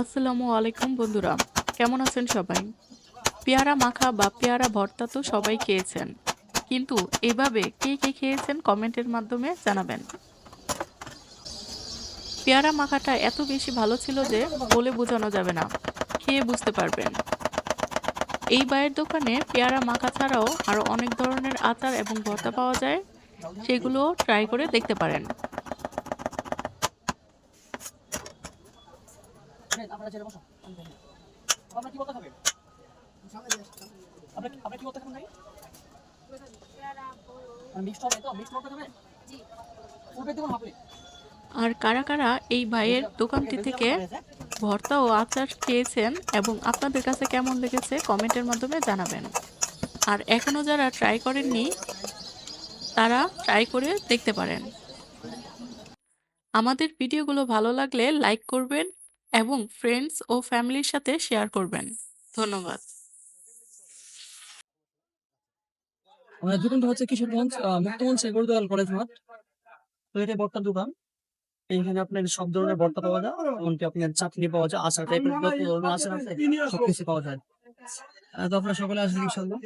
আসসালামু আলাইকুম বন্ধুরা, কেমন আছেন সবাই? পেয়ারা মাখা বা পেয়ারা ভর্তা তো সবাই খেয়েছেন, কিন্তু এভাবে কে কে খেয়েছেন কমেন্টের মাধ্যমে জানাবেন। পেয়ারা মাখাটা এত বেশি ভালো ছিল যে বলে বোঝানো যাবে না, খেয়ে বুঝতে পারবেন। এই বাইয়ের দোকানে পেয়ারা মাখা ছাড়াও আরও অনেক ধরনের আচার এবং ভর্তা পাওয়া যায়, সেগুলো ট্রাই করে দেখতে পারেন। আপনারা ছেড়ে বসো। আপনারা কি বলতে খাবেন আপনারা আপনারা কি বলতে খাবেন ভাই? মিক্সড হবে তো? মিক্সড করতে খাবেন জি। ফুল পেতে হাফ আর কারা কারা এই ভাইয়ের দোকানটি থেকে ভর্তা ও আচার খেয়েছেন এবং আপনাদের কাছে কেমন লেগেছে কমেন্টের মাধ্যমে জানাবেন। আর এখনও যারা ট্রাই করেননি তারা ট্রাই করে দেখতে পারেন। আমাদের ভিডিওগুলো ভালো লাগলে লাইক করবেন এবং ফ্রেন্ডস ও ফ্যামিলির সাথে শেয়ার করবেন। ধন্যবাদ। দোকানটা হচ্ছে কিশোরগঞ্জ আহ, মুক্তগঞ্জ সেগুরদোয়াল কলেজ মাঠ। তো এটা বর্তার দোকান। এইখানে আপনার সব ধরনের ভর্তা পাওয়া যায়। এমনকি আপনার চাটনি পাওয়া যায় আচার টাইপের আচার আছে সবকিছু পাওয়া যায়। তো আপনারা সকলে আসবেন ইনশাল্লাহ